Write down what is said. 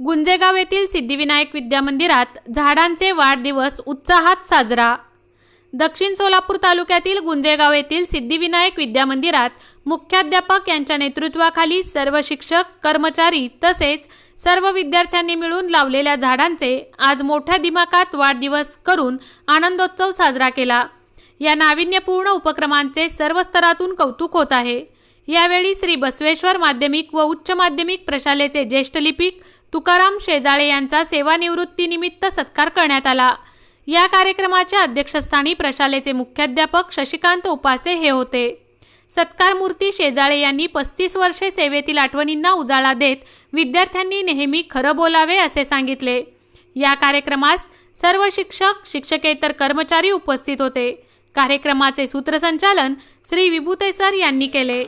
गुंजेगाव येथील सिद्धिविनायक विद्यामंदिरात झाडांचे वाढदिवस उत्साहात साजरा. दक्षिण सोलापूर तालुक्यातील गुंजेगाव येथील सिद्धिविनायक विद्यामंदिरात मुख्याध्यापक यांच्या नेतृत्वाखाली सर्व शिक्षक कर्मचारी तसेच सर्व विद्यार्थ्यांनी मिळून लावलेल्या झाडांचे आज मोठ्या दिमाकात वाढदिवस करून आनंदोत्सव साजरा केला. या नाविन्यपूर्ण उपक्रमांचे सर्व स्तरातून कौतुक होत आहे. यावेळी श्री बसवेश्वर माध्यमिक व उच्च माध्यमिक प्रशालेचे ज्येष्ठ लिपिक तुकाराम शेजाळे यांचा सेवानिवृत्तीनिमित्त सत्कार करण्यात आला. या कार्यक्रमाच्या अध्यक्षस्थानी प्रशालेचे मुख्याध्यापक शशिकांत उपासे हे होते. सत्कार मूर्ती शेजाळे यांनी पस्तीस वर्षे सेवेतील आठवणींना उजाळा देत विद्यार्थ्यांनी नेहमी खरं बोलावे असे सांगितले. या कार्यक्रमास सर्व शिक्षक शिक्षकेतर कर्मचारी उपस्थित होते. कार्यक्रमाचे सूत्रसंचालन श्री विभूतेसर यांनी केले.